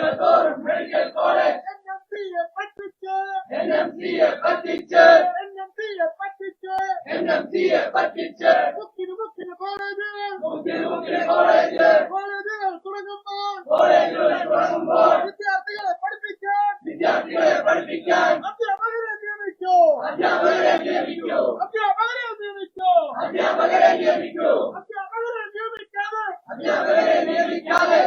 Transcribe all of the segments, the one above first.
കേരളത്തോറും medical college N M സിയെ പറ്റിച്ച് N M സിയെ പറ്റിച്ച് മുക്കിന് മുക്കിന് കോളേജ് കോളേജുകൾ തുടങ്ങുമ്പോൾ വിദ്യാർത്ഥികളെ പഠിപ്പിക്കാൻ അധ്യാപകരെ നിയമിക്കൂ അധ്യാപകരെ നിയമിക്കൂ അധ്യാപകരെ നിയമിക്കാതെ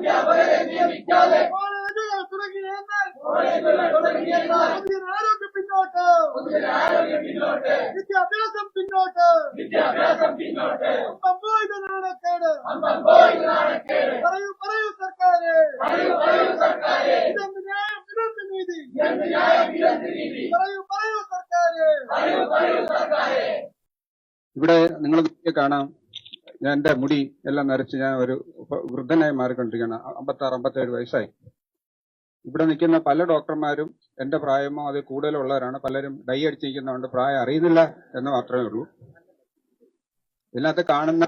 അധ്യാപകരെ നിയമിക്കാതെ കോളേജുകൾ തുടങ്ങിയെന്നാൽ കോളേജുകൾ തുടങ്ങിയെന്നാൽ പൊതുജനാരോഗ്യം പിന്നോട്ട്. പൊതുജനാരോഗ്യം പിന്നോട്ട്. വിദ്യാഭ്യാസം പിന്നോട്ട്. വിദ്യാഭ്യാസം പിന്നോട്ട്. സംഭവിത നാണക്കേട് അമ്പമ്പോയി നാണക്കേട് പറയൂ പറയൂ സർക്കാരെ. പറയൂ പറയൂ സർക്കാരെ. ഇതെന്ത് ന്യായം ഇതെന്ത് നീതി? എന്ത് ന്യായം ഇതെന്ത് നീതി? പറയൂ പറയൂ സർക്കാരെ. പറയൂ പറയൂ സർക്കാരെ. ഇവിടെ നിങ്ങൾ കാണാം. എന്റെ മുടി എല്ലാം നരച്ച് ഞാൻ ഒരു വൃദ്ധനായി മാറിക്കൊണ്ടിരിക്കുകയാണ്. അമ്പത്തി ആറ് അമ്പത്തേഴ് വയസ്സായി. ഇവിടെ നിൽക്കുന്ന പല ഡോക്ടർമാരും എന്റെ പ്രായമോ അതിൽ കൂടുതലുള്ളവരാണ്. പലരും ഡൈ അടിച്ചിരിക്കുന്നതുകൊണ്ട് പ്രായം അറിയുന്നില്ല എന്ന് മാത്രമേ ഉള്ളൂ. ഇതിനകത്ത് കാണുന്ന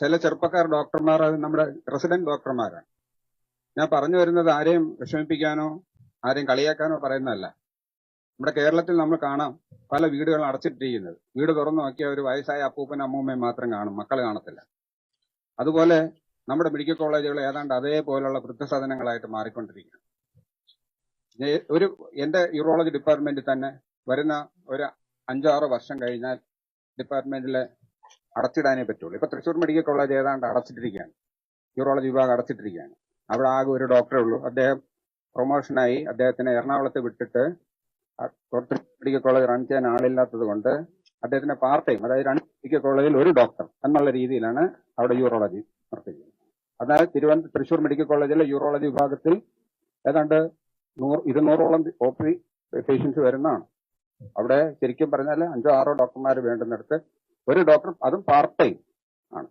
ചില ചെറുപ്പക്കാർ ഡോക്ടർമാർ അത് നമ്മുടെ റെസിഡന്റ് ഡോക്ടർമാരാണ്. ഞാൻ പറഞ്ഞു വരുന്നത് ആരെയും വിഷമിപ്പിക്കാനോ ആരെയും കളിയാക്കാനോ പറയുന്നതല്ല. നമ്മുടെ കേരളത്തിൽ നമ്മൾ കാണാം പല വീടുകളും അടച്ചിട്ടിരിക്കുന്നത്. വീട് തുറന്നു നോക്കിയ ഒരു വയസ്സായ അപ്പൂപ്പൻ അമ്മൂമ്മയും മാത്രം കാണും. മക്കൾ കാണത്തില്ല. അതുപോലെ നമ്മുടെ മെഡിക്കൽ കോളേജുകൾ ഏതാണ്ട് അതേപോലുള്ള വൃദ്ധസദനങ്ങളായിട്ട് മാറിക്കൊണ്ടിരിക്കുകയാണ് ഒരു എന്റെ യൂറോളജി ഡിപ്പാർട്ട്മെന്റിൽ തന്നെ വരുന്ന ഒരു അഞ്ചാറ് വർഷം കഴിഞ്ഞാൽ ഡിപ്പാർട്ട്മെന്റിലെ അടച്ചിടാനേ പറ്റുള്ളൂ. ഇപ്പൊ തൃശ്ശൂർ മെഡിക്കൽ കോളേജ് ഏതാണ്ട് അടച്ചിട്ടിരിക്കുകയാണ്. യൂറോളജി വിഭാഗം അടച്ചിട്ടിരിക്കുകയാണ്. അവിടെ ആകെ ഒരു ഡോക്ടറേ ഉള്ളൂ. അദ്ദേഹം പ്രൊമോഷനായി അദ്ദേഹത്തിനെ എറണാകുളത്ത് വിട്ടിട്ട് ആ- മെഡിക്കൽ കോളേജ് റൺ ചെയ്യാൻ ആളില്ലാത്തത് കൊണ്ട് അദ്ദേഹത്തിന്റെ പാർട്ട് ടൈം അതായത് രണ്ട് മെഡിക്കൽ കോളേജിൽ ഒരു ഡോക്ടർ എന്നുള്ള രീതിയിലാണ് അവിടെ യൂറോളജി പ്രവർത്തിക്കുന്നത് അതായത് തിരുവനന്തപുരം തൃശൂർ മെഡിക്കൽ കോളേജിലെ യൂറോളജി വിഭാഗത്തിൽ ഏതാണ്ട് നൂറ് ഇരുന്നൂറോളം പി പേഷ്യൻസ് വരുന്നതാണ്. അവിടെ ശരിക്കും പറഞ്ഞാൽ അഞ്ചോ ആറോ ഡോക്ടർമാർ വേണ്ടുന്നിടത്ത് ഒരു ഡോക്ടർ അതും പാർട്ട് ടൈം ആണ്.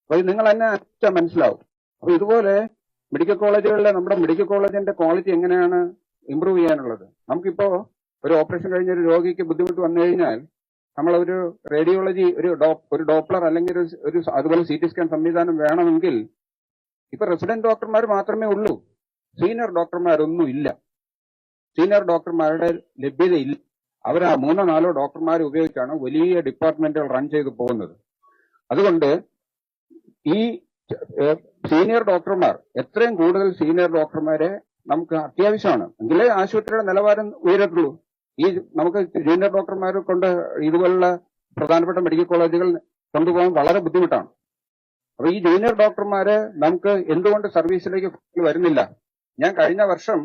അപ്പൊ ഇത് നിങ്ങൾ തന്നെ മനസ്സിലാവും. അപ്പൊ ഇതുപോലെ മെഡിക്കൽ കോളേജുകളിലെ നമ്മുടെ മെഡിക്കൽ കോളേജിന്റെ ക്വാളിറ്റി എങ്ങനെയാണ്? ഇമ്പ്രൂവ് ചെയ്യാനുള്ളത്. നമുക്കിപ്പോ ഒരു ഓപ്പറേഷൻ കഴിഞ്ഞ ഒരു രോഗിക്ക് ബുദ്ധിമുട്ട് വന്നു കഴിഞ്ഞാൽ നമ്മൾ ഒരു റേഡിയോളജി ഒരു ഒരു ഡോപ്ലർ അല്ലെങ്കിൽ ഒരു അതുപോലെ സി ടി സ്കാൻ സംവിധാനം വേണമെങ്കിൽ ഇപ്പൊ റെസിഡന്റ് ഡോക്ടർമാർ മാത്രമേ ഉള്ളൂ. സീനിയർ ഡോക്ടർമാരൊന്നും ഇല്ല. സീനിയർ ഡോക്ടർമാരുടെ ലഭ്യത ഇല്ല. അവർ ആ മൂന്നോ നാലോ ഡോക്ടർമാരെ ഉപയോഗിച്ചാണ് വലിയ ഡിപ്പാർട്ട്മെന്റുകൾ റൺ ചെയ്തു പോകുന്നത്. അതുകൊണ്ട് ഈ സീനിയർ ഡോക്ടർമാർ എത്രയും കൂടുതൽ സീനിയർ ഡോക്ടർമാരെ നമുക്ക് അത്യാവശ്യമാണ്. എങ്കിലേ ആശുപത്രിയുടെ നിലവാരം ഉയരത്തുള്ളൂ. ഈ നമുക്ക് ജൂനിയർ ഡോക്ടർമാരെ കൊണ്ട് ഇതുപോലുള്ള പ്രധാനപ്പെട്ട മെഡിക്കൽ കോളേജുകൾ കൊണ്ടുപോകാൻ വളരെ ബുദ്ധിമുട്ടാണ്. അപ്പൊ ഈ ജൂനിയർ ഡോക്ടർമാര് നമുക്ക് എന്തുകൊണ്ട് സർവീസിലേക്ക് വരുന്നില്ല? ഞാൻ കഴിഞ്ഞ വർഷം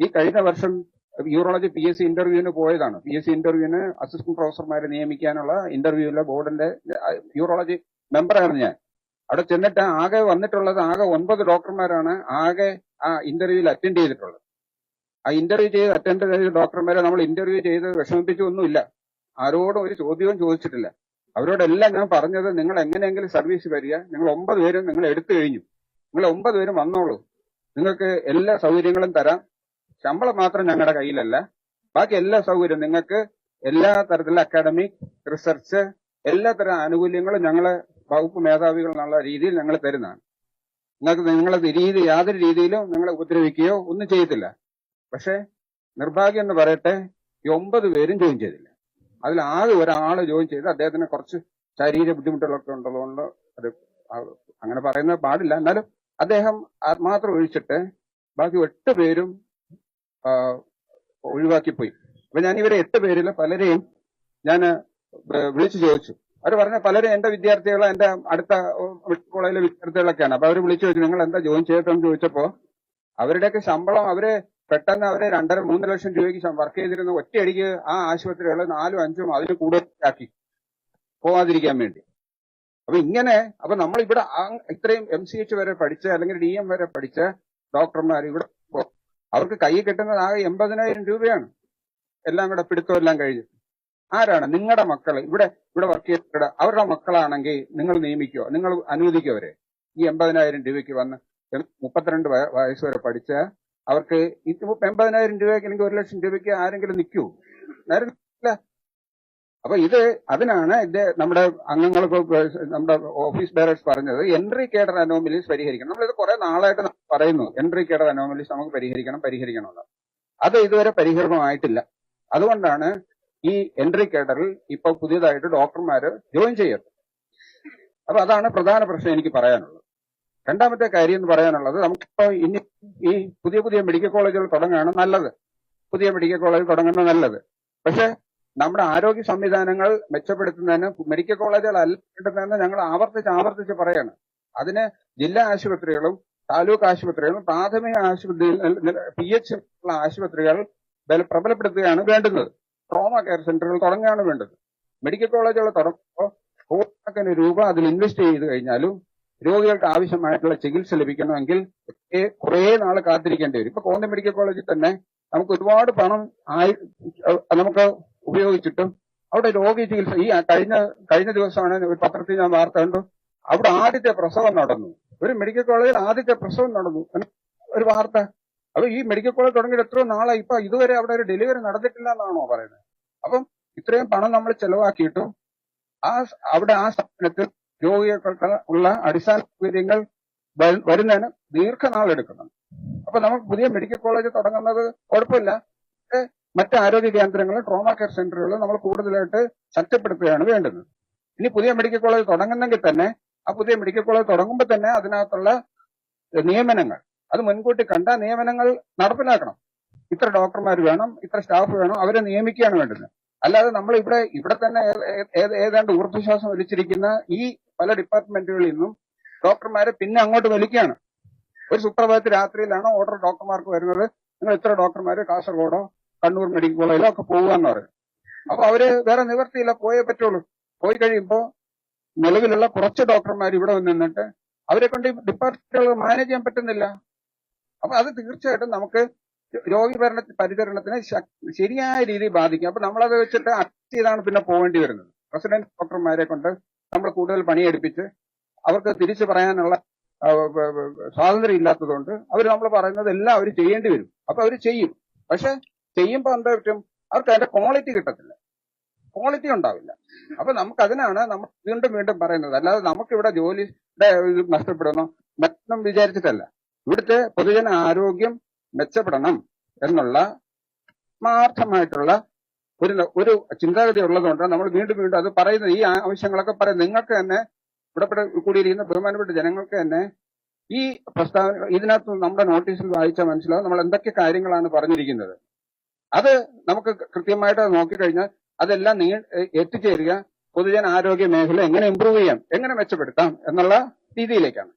ഈ കഴിഞ്ഞ വർഷം യൂറോളജി പി എസ് സി ഇന്റർവ്യൂവിന് പോയതാണ്. പി എസ് സി ഇന്റർവ്യൂവിന് അസിസ്റ്റന്റ് പ്രൊഫസർമാരെ നിയമിക്കാനുള്ള ഇന്റർവ്യൂവിലെ ബോർഡിന്റെ യൂറോളജി മെമ്പറായിരുന്നു ഞാൻ. അവിടെ ചെന്നിട്ട് ആകെ വന്നിട്ടുള്ളത് ആകെ ഒൻപത് ഡോക്ടർമാരാണ് ആകെ ആ ഇന്റർവ്യൂവിൽ അറ്റൻഡ് ചെയ്തിട്ടുള്ളത്. ആ ഇന്റർവ്യൂ ചെയ്ത് അറ്റൻഡ് ചെയ്ത ഡോക്ടർമാരെ നമ്മൾ ഇന്റർവ്യൂ ചെയ്ത് വിഷമിപ്പിച്ചൊന്നുമില്ല ആരോടും ഒരു ചോദ്യവും ചോദിച്ചിട്ടില്ല. അവരോടെല്ലാം ഞാൻ പറഞ്ഞത് നിങ്ങൾ എങ്ങനെയെങ്കിലും സർവീസ് വരിക. നിങ്ങൾ ഒമ്പത് പേരും നിങ്ങൾ എടുത്തു കഴിഞ്ഞു. നിങ്ങൾ ഒമ്പത് പേരും വന്നോളൂ. നിങ്ങൾക്ക് എല്ലാ സൗകര്യങ്ങളും തരാം. ശമ്പളം മാത്രം ഞങ്ങളുടെ കയ്യിലല്ല. ബാക്കി എല്ലാ സൗകര്യവും നിങ്ങൾക്ക് എല്ലാ തരത്തിലുള്ള അക്കാഡമിക് റിസർച്ച് എല്ലാ തരം ആനുകൂല്യങ്ങളും ഞങ്ങളെ വകുപ്പ് മേധാവികൾ എന്നുള്ള രീതിയിൽ ഞങ്ങൾ തരുന്നതാണ്. നിങ്ങൾക്ക് നിങ്ങളെ രീതി യാതൊരു രീതിയിലും നിങ്ങളെ ഉപദ്രവിക്കുകയോ ഒന്നും ചെയ്യത്തില്ല. പക്ഷേ നിർഭാഗ്യം എന്ന് പറയട്ടെ ഈ ഒമ്പത് പേരും ജോയിൻ ചെയ്തില്ല. അതിൽ ആകെ ഒരാൾ ജോയിൻ ചെയ്ത് അദ്ദേഹത്തിന് കുറച്ച് ശാരീരിക ബുദ്ധിമുട്ടുകളൊക്കെ ഉള്ളതുകൊണ്ട് അത് അങ്ങനെ പറയുന്നത് പാടില്ല. എന്നാലും അദ്ദേഹം മാത്രം ഒഴിച്ചിട്ട് ബാക്കി എട്ട് പേരും ഒഴിവാക്കിപ്പോയി. അപ്പൊ ഞാൻ ഇവരെ എട്ട് പേരിൽ പലരെയും ഞാൻ വിളിച്ചു ചോദിച്ചു. അവർ പറഞ്ഞ പലരും എന്റെ വിദ്യാർത്ഥികൾ എന്റെ അടുത്ത കോളേജിലെ വിദ്യാർത്ഥികളൊക്കെയാണ്. അപ്പൊ അവർ വിളിച്ചു ചോദിച്ചു നിങ്ങൾ എന്താ ജോയിൻ ചെയ്തിട്ടെന്ന് ചോദിച്ചപ്പോ അവരുടെയൊക്കെ ശമ്പളം അവർ പെട്ടെന്ന് അവരെ രണ്ടര മൂന്ന് ലക്ഷം രൂപയ്ക്ക് വർക്ക് ചെയ്തിരുന്ന ഒറ്റയടിക്ക് ആ ആശുപത്രികൾ നാലും അഞ്ചും അതിന് കൂടുതലാക്കി പോവാതിരിക്കാൻ വേണ്ടി. അപ്പൊ ഇങ്ങനെ അപ്പൊ നമ്മൾ ഇവിടെ ഇത്രയും എം സി എച്ച് വരെ പഠിച്ച അല്ലെങ്കിൽ ഡി എം വരെ പഠിച്ച ഡോക്ടർമാർ ഇവിടെ അവർക്ക് കൈ കിട്ടുന്നത് ആകെ എൺപതിനായിരം രൂപയാണ്. എല്ലാം കൂടെ പിടുത്തം എല്ലാം കഴിഞ്ഞ്. ആരാണ്? നിങ്ങളുടെ മക്കൾ ഇവിടെ ഇവിടെ വർക്ക് ചെയ്തിട്ട് അവരുടെ മക്കളാണെങ്കിൽ നിങ്ങൾ നിയമിക്കോ? നിങ്ങൾ അനുവദിക്കോ അവരെ? ഈ എൺപതിനായിരം രൂപയ്ക്ക് വന്ന് മുപ്പത്തിരണ്ട് വയ- വയസ്സ് വരെ പഠിച്ച അവർക്ക് എൺപതിനായിരം രൂപയ്ക്ക് അല്ലെങ്കിൽ ഒരു ലക്ഷം രൂപയ്ക്ക് ആരെങ്കിലും നിൽക്കൂ നേരെ അപ്പൊ ഇത് അതിനാണ് ഇത് നമ്മുടെ അംഗങ്ങൾക്ക് നമ്മുടെ ഓഫീസ് ഡയറക്ടർ പറഞ്ഞത് എൻട്രി കേഡർ അനോമലീസ് പരിഹരിക്കണം. നമ്മളിത് കുറെ നാളായിട്ട് പറയുന്നു. എൻട്രി കേഡർ അനോമലീസ് നമുക്ക് പരിഹരിക്കണം പരിഹരിക്കണം എന്ന്. അത് ഇതുവരെ പരിഹരണമായിട്ടില്ല. അതുകൊണ്ടാണ് ഈ എൻട്രി കേഡറിൽ ഇപ്പൊ പുതിയതായിട്ട് ഡോക്ടർമാര് ജോയിൻ ചെയ്യരുത്. അപ്പൊ അതാണ് പ്രധാന പ്രശ്നം എനിക്ക് പറയാനുള്ളത്. രണ്ടാമത്തെ കാര്യം എന്ന് പറയാനുള്ളത് നമുക്കിപ്പോ ഇനി ഈ പുതിയ പുതിയ മെഡിക്കൽ കോളേജുകൾ തുടങ്ങുകയാണ് നല്ലത്. പുതിയ മെഡിക്കൽ കോളേജ് തുടങ്ങുന്നത് നല്ലത്. പക്ഷെ നമ്മുടെ ആരോഗ്യ സംവിധാനങ്ങൾ മെച്ചപ്പെടുത്തുന്നതിന് മെഡിക്കൽ കോളേജുകൾ അല്ലെന്ന് ഞങ്ങൾ ആവർത്തിച്ച് ആവർത്തിച്ച് പറയാണ്. അതിന് ജില്ലാ ആശുപത്രികളും താലൂക്ക് ആശുപത്രികളും പ്രാഥമിക ആശുപത്രി പി എച്ച് ഉള്ള ആശുപത്രികൾ ബല- പ്രബലപ്പെടുത്തുകയാണ് വേണ്ടുന്നത്. ട്രോമ കെയർ സെന്ററുകൾ തുടങ്ങുകയാണ് വേണ്ടത്. മെഡിക്കൽ കോളേജുകൾ തുടങ്ങുമ്പോൾ കോടിക്കണക്കിന് രൂപ അതിൽ ഇൻവെസ്റ്റ് ചെയ്ത് കഴിഞ്ഞാലും രോഗികൾക്ക് ആവശ്യമായിട്ടുള്ള ചികിത്സ ലഭിക്കണമെങ്കിൽ കുറേ നാൾ കാത്തിരിക്കേണ്ടി വരും. ഇപ്പൊ കോന്നി മെഡിക്കൽ കോളേജിൽ തന്നെ നമുക്ക് ഒരുപാട് പണം ആയി നമുക്ക് ഉപയോഗിച്ചിട്ടും അവിടെ രോഗി ചികിത്സ ഈ കഴിഞ്ഞ കഴിഞ്ഞ ദിവസമാണ് ഒരു പത്രത്തിൽ ഞാൻ വാർത്ത കണ്ടു. അവിടെ ആദ്യത്തെ പ്രസവം നടന്നു. ഒരു മെഡിക്കൽ കോളേജിൽ ആദ്യത്തെ പ്രസവം നടന്നു. ഒരു വാർത്ത അപ്പൊ ഈ മെഡിക്കൽ കോളേജ് തുടങ്ങിയിട്ട് എത്രയോ നാളായി. ഇപ്പൊ ഇതുവരെ അവിടെ ഒരു ഡെലിവറി നടന്നിട്ടില്ല എന്നാണോ പറയുന്നത്. അപ്പം ഇത്രയും പണം നമ്മൾ ചെലവാക്കിയിട്ടും ആ അവിടെ ആ സ്ഥാപനത്തിൽ രോഗികൾക്ക് ഉള്ള അടിസ്ഥാന സൗകര്യങ്ങൾ വരു- വരുന്നതിന് ദീർഘനാൾ എടുക്കണം. അപ്പൊ നമുക്ക് പുതിയ മെഡിക്കൽ കോളേജ് തുടങ്ങുന്നത് കുഴപ്പമില്ല. മറ്റ് ആരോഗ്യ കേന്ദ്രങ്ങളും ട്രോമ കെയർ സെന്ററുകളും നമ്മൾ കൂടുതലായിട്ട് ശക്തിപ്പെടുത്തുകയാണ് വേണ്ടത്. ഇനി പുതിയ മെഡിക്കൽ കോളേജ് തുടങ്ങുന്നെങ്കിൽ തന്നെ ആ പുതിയ മെഡിക്കൽ കോളേജ് തുടങ്ങുമ്പോൾ തന്നെ അതിനകത്തുള്ള നിയമനങ്ങൾ അത് മുൻകൂട്ടി കണ്ട നിയമനങ്ങൾ നടപ്പിലാക്കണം. ഇത്ര ഡോക്ടർമാർ വേണം ഇത്ര സ്റ്റാഫ് വേണം അവരെ നിയമിക്കുകയാണ് വേണ്ടത്. അല്ലാതെ നമ്മൾ ഇവിടെ ഇവിടെ തന്നെ ഏതാണ്ട് ഊർജശ്വാസം വലിച്ചിരിക്കുന്ന ഈ പല ഡിപ്പാർട്ട്മെന്റുകളിൽ നിന്നും ഡോക്ടർമാരെ പിന്നെ അങ്ങോട്ട് വലിക്കുകയാണ്. ഒരു സുപ്രഭാതത്തിൽ രാത്രിയിലാണ് ഓർഡർ ഡോക്ടർമാർക്ക് വരുന്നത്. നിങ്ങൾ ഇത്ര ഡോക്ടർമാർ കാസർഗോഡോ കണ്ണൂർ മെഡിക്കൽ കോളേജിലോ ഒക്കെ പോകാന്ന് പറയും. അപ്പൊ അവർ വേറെ നിവർത്തിയില്ല പോയേ പറ്റുള്ളൂ. പോയി കഴിയുമ്പോൾ നിലവിലുള്ള കുറച്ച് ഡോക്ടർമാർ ഇവിടെ വന്ന് അവരെ കൊണ്ട് ഡിപ്പാർട്ട്മെന്റുകൾ മാനേജ് ചെയ്യാൻ പറ്റുന്നില്ല. അപ്പൊ അത് തീർച്ചയായിട്ടും നമുക്ക് രോഗി ഭരണ പരിചരണത്തിനെ ശരിയായ രീതിയിൽ ബാധിക്കും. അപ്പൊ നമ്മളത് വെച്ചിട്ട് അക്സെപ്റ്റ് ചെയ്താണ് പിന്നെ പോകേണ്ടി വരുന്നത്. പ്രസിഡന്റ് ഡോക്ടർമാരെ കൊണ്ട് നമ്മൾ കൂടുതൽ പണിയെടുപ്പിച്ച് അവർക്ക് തിരിച്ചു പറയാനുള്ള സ്വാതന്ത്ര്യം ഇല്ലാത്തതുകൊണ്ട് അവർ നമ്മൾ പറയുന്നത് എല്ലാം അവർ ചെയ്യേണ്ടി വരും. അപ്പൊ അവർ ചെയ്യും. പക്ഷെ ചെയ്യുമ്പോൾ എന്താ പറ്റും? അവർക്ക് അതിന്റെ ക്വാളിറ്റി കിട്ടത്തില്ല. ക്വാളിറ്റി ഉണ്ടാവില്ല. അപ്പൊ നമുക്ക് അതിനാണ് നമ്മൾ വീണ്ടും വീണ്ടും പറയുന്നത്. അല്ലാതെ നമുക്കിവിടെ ജോലിയുടെ നഷ്ടപ്പെടുന്നു. മറ്റൊന്നും വിചാരിച്ചിട്ടല്ല. ഇവിടുത്തെ പൊതുജന ആരോഗ്യം മെച്ചപ്പെടണം എന്നുള്ള ആത്മാർത്ഥമായിട്ടുള്ള ഒരു ഒരു ചിന്താഗതി ഉള്ളതുകൊണ്ട് നമ്മൾ വീണ്ടും വീണ്ടും അത് പറയുന്നത് ഈ ആവശ്യങ്ങളൊക്കെ പറയാം നിങ്ങൾക്ക് തന്നെ ഇവിടെ കൂടിയിരിക്കുന്ന ബഹുമാനപ്പെട്ട ജനങ്ങൾക്ക് തന്നെ ഈ പ്രസ്താവന ഇതിനകത്ത് നമ്മുടെ നോട്ടീസിൽ വായിച്ചാൽ മനസ്സിലാവും നമ്മൾ എന്തൊക്കെ കാര്യങ്ങളാണ് പറഞ്ഞിരിക്കുന്നത്. അത് നമുക്ക് കൃത്യമായിട്ട് നോക്കിക്കഴിഞ്ഞാൽ അതെല്ലാം നീ എത്തിച്ചേരുക. പൊതുജന ആരോഗ്യ മേഖല എങ്ങനെ ഇമ്പ്രൂവ് ചെയ്യാം എങ്ങനെ മെച്ചപ്പെടുത്താം എന്നുള്ള രീതിയിലേക്കാണ്.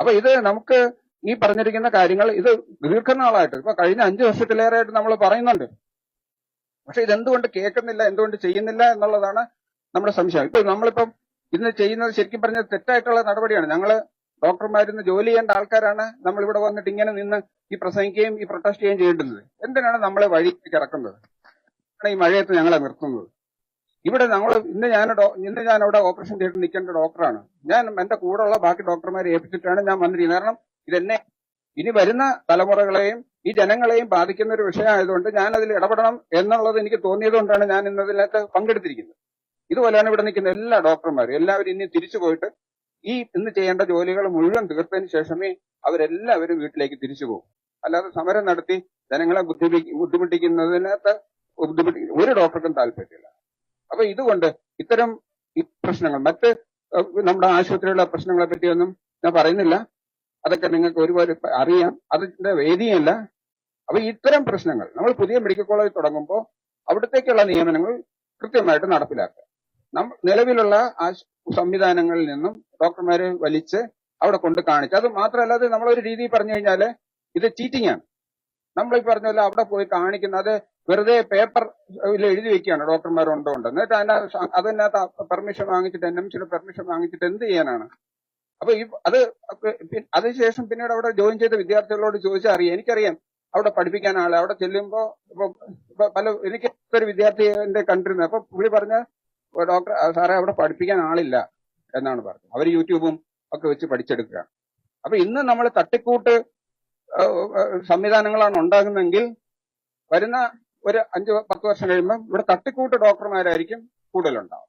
അപ്പൊ ഇത് നമുക്ക് ഈ പറഞ്ഞിരിക്കുന്ന കാര്യങ്ങൾ ഇത് ദീർഘനാളായിട്ട് ഇപ്പൊ കഴിഞ്ഞ അഞ്ചു വർഷത്തിലേറെയായിട്ട് നമ്മൾ പറയുന്നുണ്ട്. പക്ഷെ ഇതെന്തുകൊണ്ട് കേൾക്കുന്നില്ല എന്തുകൊണ്ട് ചെയ്യുന്നില്ല എന്നുള്ളതാണ് നമ്മുടെ സംശയം. ഇപ്പൊ നമ്മളിപ്പം ഇന്ന് ചെയ്യുന്നത് ശരിക്കും പറഞ്ഞ തെറ്റായിട്ടുള്ള നടപടിയാണ്. ഞങ്ങൾ ഡോക്ടർമാരിന്ന് ജോലി ചെയ്യേണ്ട ആൾക്കാരാണ് നമ്മൾ ഇവിടെ വന്നിട്ട് ഇങ്ങനെ നിന്ന് ഈ പ്രസംഗിക്കുകയും ഈ പ്രൊട്ടസ്റ്റ് ചെയ്യുകയും ചെയ്യേണ്ടത്. എന്തിനാണ് നമ്മളെ വഴിക്ക് ഇറക്കുന്നത് ആണ് ഈ മഴയത്ത് ഞങ്ങളെ നിർത്തുന്നത്? ഇവിടെ ഞങ്ങൾ ഇന്ന് ഞാൻ ഇന്ന് ഞാൻ അവിടെ ഓപ്പറേഷൻ ചെയ്തിട്ട് നിൽക്കേണ്ട ഡോക്ടറാണ്. ഞാൻ എന്റെ കൂടെയുള്ള ബാക്കി ഡോക്ടർമാരെ ഏൽപ്പിച്ചിട്ടാണ് ഞാൻ വന്നിരിക്കുന്നത്. കാരണം ഇതെന്നെ ഇനി വരുന്ന തലമുറകളെയും ഈ ജനങ്ങളെയും ബാധിക്കുന്ന ഒരു വിഷയമായതുകൊണ്ട് ഞാൻ അതിൽ ഇടപെടണം എന്നുള്ളത് എനിക്ക് തോന്നിയതുകൊണ്ടാണ് ഞാൻ ഇന്ന് ഇതിനകത്ത് പങ്കെടുത്തിരിക്കുന്നത്. ഇതുപോലെയാണ് ഇവിടെ നിൽക്കുന്ന എല്ലാ ഡോക്ടർമാരും. എല്ലാവരും ഇനി തിരിച്ചു പോയിട്ട് ഈ ഇന്ന് ചെയ്യേണ്ട ജോലികൾ മുഴുവൻ തീർത്തതിന് ശേഷമേ അവരെല്ലാവരും വീട്ടിലേക്ക് തിരിച്ചു പോകും. അല്ലാതെ സമരം നടത്തി ജനങ്ങളെ ബുദ്ധിമുട്ടി ബുദ്ധിമുട്ടിക്കുന്നതിനകത്ത് ബുദ്ധിമുട്ടി ഒരു ഡോക്ടർക്കും താല്പര്യമില്ല. അപ്പൊ ഇതുകൊണ്ട് ഇത്തരം പ്രശ്നങ്ങൾ മറ്റ് നമ്മുടെ ആശുപത്രിയിലുള്ള പ്രശ്നങ്ങളെ പറ്റിയൊന്നും ഞാൻ പറയുന്നില്ല. അതൊക്കെ നിങ്ങൾക്ക് ഒരുപാട് അറിയാം. അതിന്റെ വേദിയല്ല. അപ്പൊ ഇത്തരം പ്രശ്നങ്ങൾ നമ്മൾ പുതിയ മെഡിക്കൽ കോളേജ് തുടങ്ങുമ്പോൾ അവിടത്തേക്കുള്ള നിയമനങ്ങൾ കൃത്യമായിട്ട് നടപ്പിലാക്കുക. നിലവിലുള്ള ആ സംവിധാനങ്ങളിൽ നിന്നും ഡോക്ടർമാരെ വലിച്ച് അവിടെ കൊണ്ട് കാണിച്ച് അത് മാത്രമല്ലാതെ നമ്മളൊരു രീതി പറഞ്ഞു കഴിഞ്ഞാൽ ഇത് ചീറ്റിംഗ് ആണ് നമ്മൾ ഈ പറഞ്ഞ പോലെ അവിടെ പോയി കാണിക്കുന്ന അത് വെറുതെ പേപ്പർ എഴുതി വെക്കുകയാണ് ഡോക്ടർമാർ ഉണ്ടോ ഉണ്ട്. എന്നിട്ട് അതിനകത്ത് അതിനകത്ത് പെർമിഷൻ വാങ്ങിച്ചിട്ട് എൻ എം സിയുടെ പെർമിഷൻ വാങ്ങിച്ചിട്ട് എന്ത് ചെയ്യാനാണ്? അപ്പൊ ഈ അത് അതിനുശേഷം പിന്നീട് അവിടെ ജോയിൻ ചെയ്ത വിദ്യാർത്ഥികളോട് ചോദിച്ചാൽ അറിയാം. എനിക്കറിയാം അവിടെ പഠിപ്പിക്കാൻ ആളെ അവിടെ ചെല്ലുമ്പോ ഇപ്പൊ പല എനിക്ക് ഒരു വിദ്യാർത്ഥി എന്റെ കണ്ടിരുന്നത് അപ്പൊ പുള്ളി പറഞ്ഞ ഡോക്ടർ സാറേ അവിടെ പഠിപ്പിക്കാൻ ആളില്ല എന്നാണ് പറഞ്ഞത്. അവർ യൂട്യൂബും ഒക്കെ വെച്ച് പഠിച്ചെടുക്കുക അപ്പൊ ഇന്ന് നമ്മൾ തട്ടിക്കൂട്ട് സംവിധാനങ്ങളാണ് ഉണ്ടാകുന്നതെങ്കിൽ വരുന്ന ഒരു അഞ്ച് പത്ത് വർഷം കഴിയുമ്പോൾ ഇവിടെ തട്ടിക്കൂട്ട് ഡോക്ടർമാരായിരിക്കും കൂടുതലുണ്ടാവും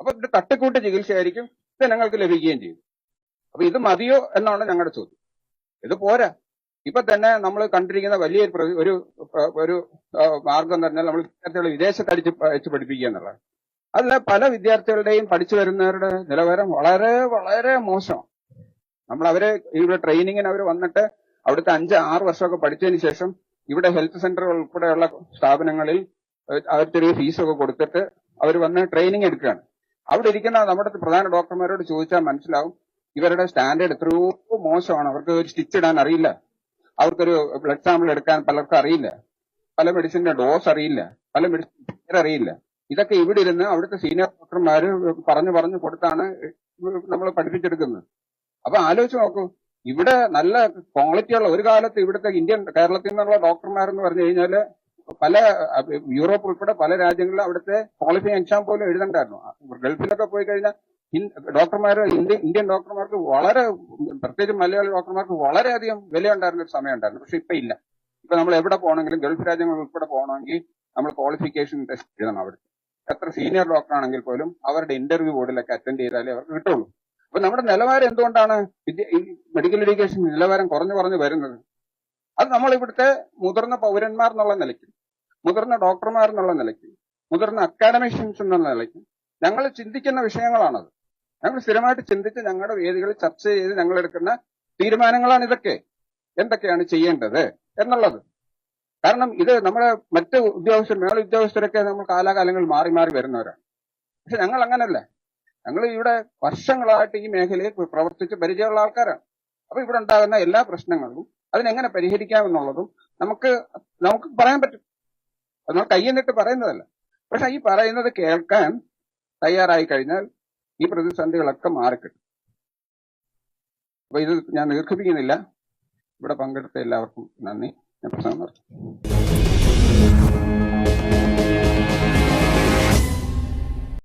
അപ്പൊ ഇവിടെ തട്ടിക്കൂട്ട് ചികിത്സയായിരിക്കും ജനങ്ങൾക്ക് ലഭിക്കുകയും ചെയ്യും. അപ്പൊ ഇത് മതിയോ എന്നാണ് ഞങ്ങളുടെ ചോദ്യം. ഇത് പോരാ. ഇപ്പൊ തന്നെ നമ്മൾ കണ്ടിരിക്കുന്ന വലിയൊരു ഒരു ഒരു മാർഗം എന്ന് പറഞ്ഞാൽ നമ്മൾ വിദ്യാർത്ഥികളെ വിദേശത്ത് അടിച്ച് അയച്ചു പഠിപ്പിക്കുക എന്നുള്ളത്. അതിൽ പല വിദ്യാർത്ഥികളുടെയും പഠിച്ചു വരുന്നവരുടെ നിലവാരം വളരെ വളരെ മോശമാണ്. നമ്മൾ അവരെ ഇവിടെ ട്രെയിനിങ്ങിന് അവർ വന്നിട്ട് അവിടുത്തെ അഞ്ച് ആറ് വർഷമൊക്കെ പഠിച്ചതിന് ശേഷം ഇവിടെ ഹെൽത്ത് സെന്റർ ഉൾപ്പെടെയുള്ള സ്ഥാപനങ്ങളിൽ അവർ ചെറിയ ഫീസൊക്കെ കൊടുത്തിട്ട് അവർ വന്ന് ട്രെയിനിങ് എടുക്കുകയാണ്. അവിടെ ഇരിക്കുന്ന നമ്മുടെ പ്രധാന ഡോക്ടർമാരോട് ചോദിച്ചാൽ മനസ്സിലാവും ഇവരുടെ സ്റ്റാൻഡേർഡ് എത്രയോ മോശമാണ്. അവർക്ക് ഒരു സ്റ്റിച്ച് ഇടാൻ അറിയില്ല. അവർക്കൊരു ബ്ലഡ് സാമ്പിൾ എടുക്കാൻ പലർക്കും അറിയില്ല. പല മെഡിസിന്റെ ഡോസ് അറിയില്ല. പല മെഡിസിൻ അറിയില്ല. ഇതൊക്കെ ഇവിടെ ഇരുന്ന് അവിടുത്തെ സീനിയർ ഡോക്ടർമാര് പറഞ്ഞു പറഞ്ഞു കൊടുത്താണ് നമ്മൾ പഠിപ്പിച്ചെടുക്കുന്നത്. അപ്പൊ ആലോചിച്ച് നോക്കൂ ഇവിടെ നല്ല ക്വാളിറ്റിയുള്ള ഒരു കാലത്ത് ഇവിടുത്തെ ഇന്ത്യൻ കേരളത്തിൽ നിന്നുള്ള ഡോക്ടർമാരെന്ന് പറഞ്ഞു കഴിഞ്ഞാൽ പല യൂറോപ്പ് ഉൾപ്പെടെ പല രാജ്യങ്ങളിലും അവിടുത്തെ ക്വാളിഫൈ എക്സാം പോലും എഴുതണ്ടായിരുന്നു. ഗൾഫിലൊക്കെ പോയി കഴിഞ്ഞാൽ ഡോക്ടർമാർ ഇന്ത്യൻ ഇന്ത്യൻ ഡോക്ടർമാർക്ക് വളരെ പ്രത്യേകിച്ച് മലയാളി ഡോക്ടർമാർക്ക് വളരെയധികം വിലയുണ്ടായിരുന്ന ഒരു സമയം ഉണ്ടായിരുന്നു പക്ഷെ ഇപ്പൊ ഇല്ല. ഇപ്പൊ നമ്മൾ എവിടെ പോകണമെങ്കിലും ഗൾഫ് രാജ്യങ്ങൾ ഉൾപ്പെടെ പോകണമെങ്കിൽ നമ്മൾ ക്വാളിഫിക്കേഷൻ ടെസ്റ്റ് ചെയ്യണം അവിടെ എത്ര സീനിയർ ഡോക്ടർ ആണെങ്കിൽ പോലും അവരുടെ ഇന്റർവ്യൂ ബോർഡിലൊക്കെ അറ്റൻഡ് ചെയ്താലേ അവർക്ക് കിട്ടുള്ളൂ. അപ്പൊ നമ്മുടെ നിലവാരം എന്തുകൊണ്ടാണ് വിദ്യ മെഡിക്കൽ എഡ്യൂക്കേഷൻ നിലവാരം കുറഞ്ഞു കുറഞ്ഞു വരുന്നത്? അത് നമ്മൾ ഇവിടുത്തെ മുതിർന്ന പൗരന്മാർ എന്നുള്ള നിലയ്ക്ക് മുതിർന്ന ഡോക്ടർമാർ എന്നുള്ള നിലയ്ക്ക് മുതിർന്ന അക്കാഡമിഷ്യൻസ് എന്നുള്ള നിലയ്ക്ക് ഞങ്ങൾ ചിന്തിക്കുന്ന വിഷയങ്ങളാണത്. ഞങ്ങൾ സ്ഥിരമായിട്ട് ചിന്തിച്ച് ഞങ്ങളുടെ വേദികളിൽ ചർച്ച ചെയ്ത് ഞങ്ങൾ എടുക്കുന്ന തീരുമാനങ്ങളാണ് ഇതൊക്കെ. എന്തൊക്കെയാണ് ചെയ്യേണ്ടത് എന്നുള്ളത്. കാരണം ഇത് നമ്മുടെ മറ്റ് ഉദ്യോഗസ്ഥർ മേള ഉദ്യോഗസ്ഥരൊക്കെ നമ്മൾ കാലാകാലങ്ങളിൽ മാറി മാറി വരുന്നവരാണ്. പക്ഷെ ഞങ്ങൾ അങ്ങനല്ല. ഞങ്ങൾ ഇവിടെ വർഷങ്ങളായിട്ട് ഈ മേഖലയിൽ പ്രവർത്തിച്ച് പരിചയമുള്ള ആൾക്കാരാണ്. അപ്പൊ ഇവിടെ ഉണ്ടാകുന്ന എല്ലാ പ്രശ്നങ്ങളും അതിനെങ്ങനെ പരിഹരിക്കാമെന്നുള്ളതും നമുക്ക് നമുക്ക് പറയാൻ പറ്റും. അത് നമ്മൾ കയ്യെന്നിട്ട് പറയുന്നതല്ല. പക്ഷെ ഈ പറയുന്നത് കേൾക്കാൻ തയ്യാറായി കഴിഞ്ഞാൽ ഈ പ്രതിസന്ധികളൊക്കെ മാറിക്കിട്ടും. അപ്പൊ ഇത് ഞാൻ ദീർഘിപ്പിക്കുന്നില്ല. ഇവിടെ പങ്കെടുത്ത എല്ലാവർക്കും നന്ദി. ഞാൻ പ്രസംഗം നിർത്തുന്നു